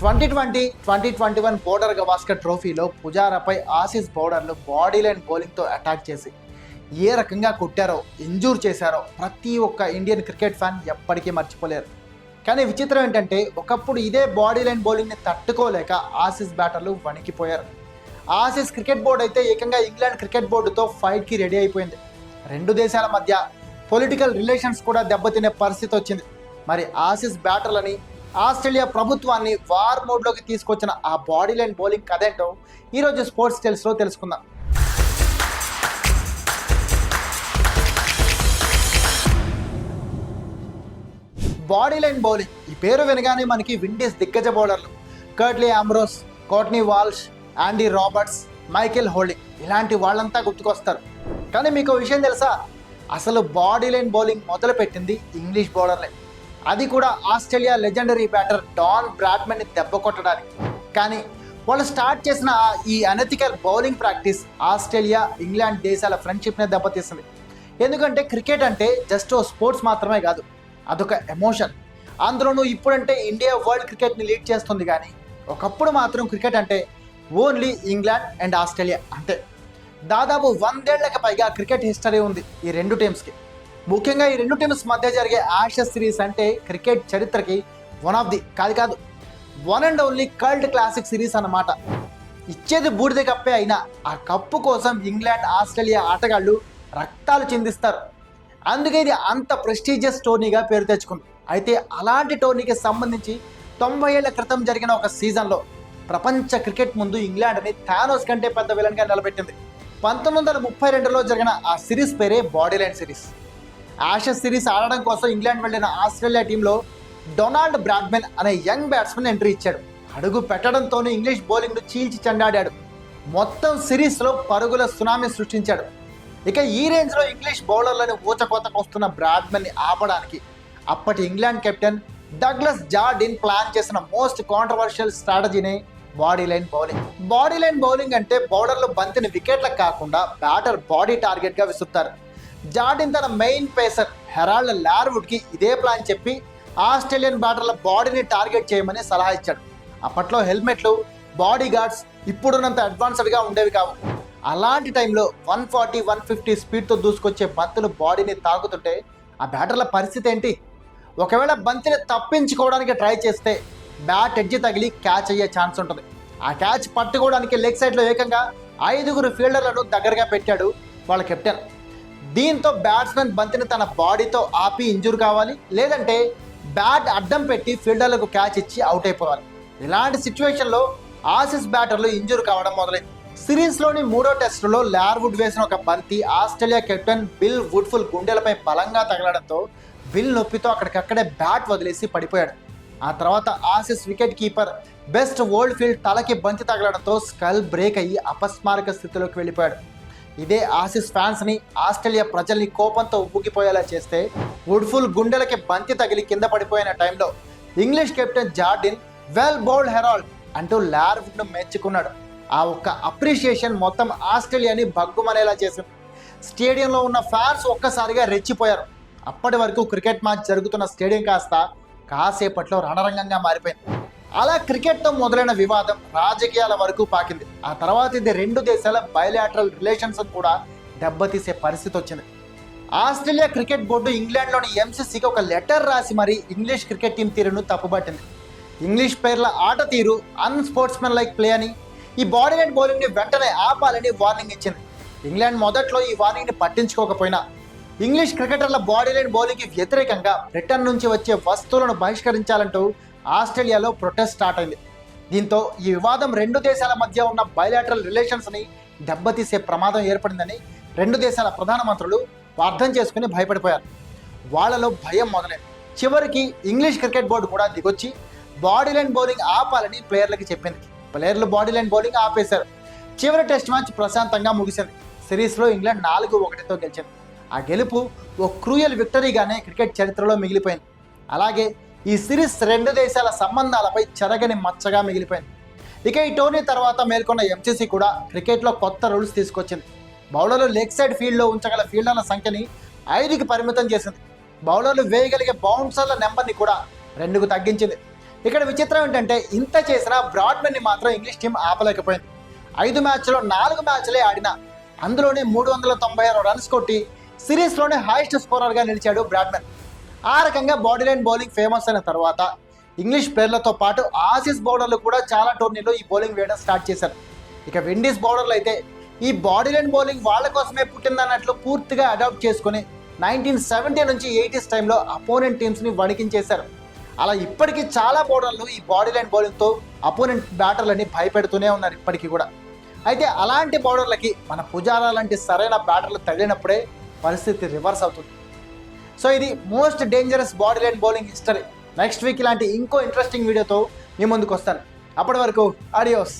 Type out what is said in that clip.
Twenty twenty twenty twenty one border Gavaskar ట్రోఫీలో పుజారాపై Aussies బౌలర్లు బాడీ లైన్ బౌలింగ్తో అటాక్ చేసి ఏ రకంగా కొట్టారో ఇంజూర్ చేశారో ప్రతి ఒక్క ఇండియన్ క్రికెట్ ఫ్యాన్ ఎప్పటికీ మర్చిపోలేరు. కానీ విచిత్రం ఏంటంటే ఒకప్పుడు ఇదే బాడీ లైన్ బౌలింగ్ని తట్టుకోలేక ఆసీస్ బ్యాటర్లు వణికిపోయారు. ఆసీస్ క్రికెట్ బోర్డు అయితే ఏకంగా ఇంగ్లాండ్ క్రికెట్ బోర్డుతో ఫైట్కి రెడీ అయిపోయింది. రెండు దేశాల మధ్య పొలిటికల్ రిలేషన్స్ కూడా దెబ్బతినే పరిస్థితి వచ్చింది. మరి ఆసీస్ బ్యాటర్లని ఆస్ట్రేలియా ప్రభుత్వాన్ని వార్ మోడ్లోకి తీసుకొచ్చిన ఆ బాడీ లైన్ బౌలింగ్ కదేంటో ఈరోజు స్పోర్ట్స్ టెల్స్లో తెలుసుకుందాం. Body line bowling. ఈ పేరు వినగానే మనకి విండీస్ దిగ్గజ బౌలర్లు Curtly Ambrose Courtney Walsh Andy Roberts Michael Holding ఇలాంటి వాళ్ళంతా గుర్తుకొస్తారు. కానీ మీకు విషయం తెలుసా? అసలు బాడీ లైన్ బౌలింగ్ మొదలుపెట్టింది ఇంగ్లీష్ బౌలర్లే. అది కూడా ఆస్ట్రేలియా లెజెండరీ బ్యాటర్ డాన్ బ్రాడ్మెన్ని దెబ్బ కొట్టడానికి. కానీ వాళ్ళు స్టార్ట్ చేసిన ఈ unethical bowling practice Australia England దేశాల ఫ్రెండ్షిప్నే దెబ్బతీస్తుంది ఎందుకంటే క్రికెట్ అంటే జస్ట్ ఓ స్పోర్ట్స్ మాత్రమే కాదు అదొక ఎమోషన్. అందులోనూ ఇప్పుడంటే ఇండియా వరల్డ్ క్రికెట్ని లీడ్ చేస్తుంది కానీ ఒకప్పుడు మాత్రం క్రికెట్ అంటే ఓన్లీ ఇంగ్లాండ్ అండ్ ఆస్ట్రేలియా అంతే. దాదాపు వందేళ్ళకు పైగా క్రికెట్ హిస్టరీ ఉంది ఈ రెండు టీమ్స్కి. ముఖ్యంగా ఈ రెండు టీమ్స్ మధ్య జరిగే ఆషస్ సిరీస్ అంటే క్రికెట్ చరిత్రకి వన్ ఆఫ్ ది కాదు కాదు one and only cult classic series అన్నమాట. ఇచ్చేది బూడిద కప్పే అయినా ఆ కప్పు కోసం ఇంగ్లాండ్ ఆస్ట్రేలియా ఆటగాళ్ళు రక్తాలు చిందిస్తారు. అందుకే ఇది అంత ప్రెస్టీజియస్ టోర్నీగా పేరు తెచ్చుకుంది. అయితే అలాంటి టోర్నీకి సంబంధించి తొంభై ఏళ్ళ క్రితం జరిగిన ఒక సీజన్లో ప్రపంచ క్రికెట్ ముందు ఇంగ్లాండ్ని థానోస్ కంటే పెద్ద విలన్గా నిలబెట్టింది. పంతొమ్మిది వందల ముప్పై రెండులో జరిగిన ఆ సిరీస్ పేరే బాడీ సిరీస్ యాషస్ సిరీస్ ఆడడం కోసం ఇంగ్లాండ్ వెళ్ళిన ఆస్ట్రేలియా టీంలో డొనాల్డ్ బ్రాడ్మెన్ అనే యంగ్ బ్యాట్స్మెన్ ఎంట్రీ ఇచ్చాడు. అడుగు పెట్టడంతోనే ఇంగ్లీష్ బౌలింగ్ను చీల్చి చెండాడాడు. మొత్తం సిరీస్లో పరుగుల సునామీ సృష్టించాడు. ఇక ఈ రేంజ్లో ఇంగ్లీష్ బౌలర్లను ఊచకోతకు వస్తున్న బ్రాడ్మెన్ని ఆపడానికి అప్పటి England captain Douglas Jardine plan చేసిన most controversial స్ట్రాటజీని body line bowling body line bowling అంటే బౌలర్లు బంతిని వికెట్లకు కాకుండా బ్యాటర్ బాడీ టార్గెట్గా విసురుతారు. జార్డిన్ తన మెయిన్ పేసర్ హెరాల్డ్ లార్వుడ్కి ఇదే ప్లాన్ చెప్పి ఆస్ట్రేలియన్ బ్యాటర్ల బాడీని టార్గెట్ చేయమని సలహా ఇచ్చాడు. అప్పట్లో హెల్మెట్లు బాడీ గార్డ్స్ ఇప్పుడున్నంత అడ్వాన్స్డ్గా ఉండేవి కావు. అలాంటి టైంలో వన్ ఫార్టీ వన్ ఫిఫ్టీ స్పీడ్తో దూసుకొచ్చే బంతులు బాడీని తాకుతుంటే ఆ బ్యాటర్ల పరిస్థితి ఏంటి? ఒకవేళ బంతిని తప్పించుకోవడానికి ట్రై చేస్తే బ్యాట్ ఎడ్జి తగిలి క్యాచ్ అయ్యే ఛాన్స్ ఉంటుంది. ఆ క్యాచ్ పట్టుకోవడానికి లెగ్ సైడ్లో ఏకంగా ఐదుగురు ఫీల్డర్లను దగ్గరగా పెట్టాడు వాళ్ళ కెప్టెన్. దీంతో బ్యాట్స్మెన్ బంతిని తన బాడీతో ఆపి ఇంజూర్ కావాలి లేదంటే బ్యాట్ అడ్డం పెట్టి ఫీల్డర్లకు క్యాచ్ ఇచ్చి అవుట్ అయిపోవాలి. ఇలాంటి సిచ్యువేషన్లో ఆసిస్ బ్యాటర్లు ఇంజూర్ కావడం మొదలైంది. సిరీస్లోని మూడో టెస్టులో లార్వుడ్ వేసిన ఒక బంతి ఆస్ట్రేలియా కెప్టెన్ బిల్ వుడ్ఫుల్ గుండెలపై బలంగా తగలడంతో బిల్ నొప్పితో అక్కడికక్కడే బ్యాట్ వదిలేసి పడిపోయాడు. ఆ తర్వాత Aussies wicket keeper Bert Oldfield తలకి బంతి తగలడంతో స్కల్ బ్రేక్ అయ్యి అపస్మారక స్థితిలోకి వెళ్ళిపోయాడు. ఇదే ఆసిస్ ఫ్యాన్స్ని ఆస్ట్రేలియా ప్రజల్ని కోపంతో ఉబ్బుకిపోయేలా చేస్తే వుడ్ఫుల్ గుండెలకి బంతి తగిలి కింద పడిపోయిన టైంలో English captain Jardine well bowled Harold అంటూ లార్వుడ్ను మెచ్చుకున్నాడు. ఆ ఒక్క అప్రిషియేషన్ మొత్తం ఆస్ట్రేలియాని భగ్గుమనేలా చేసింది. స్టేడియంలో ఉన్న ఫ్యాన్స్ ఒక్కసారిగా రెచ్చిపోయారు. అప్పటి వరకు క్రికెట్ మ్యాచ్ జరుగుతున్న స్టేడియం కాస్త కాసేపట్లో రణరంగంగా మారిపోయింది. అలా క్రికెట్తో మొదలైన వివాదం రాజకీయాల వరకు పాకింది. ఆ తర్వాత ఇది రెండు దేశాల బయలాటరల్ రిలేషన్స్ కూడా దెబ్బతీసే పరిస్థితి వచ్చింది. ఆస్ట్రేలియా క్రికెట్ బోర్డు ఇంగ్లాండ్లోని ఎంసీసీకి ఒక లెటర్ రాసి మరీ ఇంగ్లీష్ క్రికెట్ టీం తీరును తప్పుబట్టింది. ఇంగ్లీష్ పేర్ల ఆట తీరు అన్స్పోర్ట్స్మెన్ లైక్ ప్లే అని ఈ బాడీ లైన్ బౌలింగ్ని వెంటనే ఆపాలని వార్నింగ్ ఇచ్చింది. ఇంగ్లాండ్ మొదట్లో ఈ వార్నింగ్ని పట్టించుకోకపోయినా ఇంగ్లీష్ క్రికెటర్ల బాడీ లైన్ బౌలింగ్కి వ్యతిరేకంగా బ్రిటన్ నుంచి వచ్చే వస్తువులను బహిష్కరించాలంటూ ఆస్ట్రేలియాలో ప్రొటెస్ట్ స్టార్ట్ అయింది. దీంతో ఈ వివాదం రెండు దేశాల మధ్య ఉన్న బయలాటరల్ రిలేషన్స్ని దెబ్బతీసే ప్రమాదం ఏర్పడిందని రెండు దేశాల ప్రధానమంత్రులు అర్థం చేసుకుని భయపడిపోయారు. వాళ్ళలో భయం మొదలైంది. చివరికి ఇంగ్లీష్ క్రికెట్ బోర్డు కూడా దిగొచ్చి బాడీ లైన్ బౌలింగ్ ఆపాలని ప్లేయర్లకి చెప్పింది. ప్లేయర్లు బాడీ లైన్ బౌలింగ్ ఆపేశారు. చివరి టెస్ట్ మ్యాచ్ ప్రశాంతంగా ముగిసింది. సిరీస్లో ఇంగ్లాండ్ నాలుగు ఒకటితో గెలిచింది. ఆ గెలుపు ఓ క్రూయల్ విక్టరీగానే క్రికెట్ చరిత్రలో మిగిలిపోయింది. అలాగే ఈ సిరీస్ రెండు దేశాల సంబంధాలపై చెరగని మచ్చగా మిగిలిపోయింది. ఇక ఈ టోర్నీ తర్వాత మేల్కొన్న ఎంసీసీ కూడా క్రికెట్లో కొత్త రూల్స్ తీసుకొచ్చింది. బౌలర్లు లెగ్ సైడ్ ఫీల్డ్లో ఉంచగల ఫీల్డర్ల సంఖ్యని ఐదుకి పరిమితం చేసింది. బౌలర్లు వేయగలిగే బౌన్సర్ల నెంబర్ని కూడా రెండుకు తగ్గించింది. ఇక్కడ విచిత్రం ఏంటంటే ఇంత చేసిన బ్రాడ్మెన్ని మాత్రం ఇంగ్లీష్ టీం ఆపలేకపోయింది. ఐదు మ్యాచ్లో నాలుగు మ్యాచ్లే ఆడిన అందులోనే మూడు వందల తొంభై ఆరు రన్స్ కొట్టి సిరీస్లోనే హైయెస్ట్ స్కోరర్గా నిలిచాడు బ్రాడ్మెన్. ఆ రకంగా బాడీ లైన్ బౌలింగ్ ఫేమస్ అయిన తర్వాత ఇంగ్లీష్ ప్లేయర్లతో పాటు ఆసీస్ బౌలర్లు కూడా చాలా టోర్నీలో ఈ బౌలింగ్ వేయడం స్టార్ట్ చేశారు. ఇక విండీస్ బౌలర్లు అయితే ఈ బాడీ లైన్ బౌలింగ్ వాళ్ళ కోసమే పుట్టిందన్నట్లు పూర్తిగా అడాప్ట్ చేసుకుని నైన్టీన్ సెవెంటీ నుంచి ఎయిటీస్ టైంలో అపోనెంట్ టీమ్స్ని వణికించేశారు. అలా ఇప్పటికీ చాలా బౌలర్లు ఈ బాడీ లైన్ బౌలింగ్తో అపోనెంట్ బ్యాటర్లని భయపెడుతూనే ఉన్నారు ఇప్పటికీ కూడా. అయితే అలాంటి బౌలర్లకి మన పుజారా లాంటి సరైన బ్యాటర్లు తగిలినప్పుడే పరిస్థితి రివర్స్ అవుతుంది. సో ఇది most dangerous body line bowling history. Next week ఇలాంటి ఇంకో ఇంట్రెస్టింగ్ వీడియోతో మీ ముందుకు వస్తాను. అప్పటి వరకు ఆడియోస్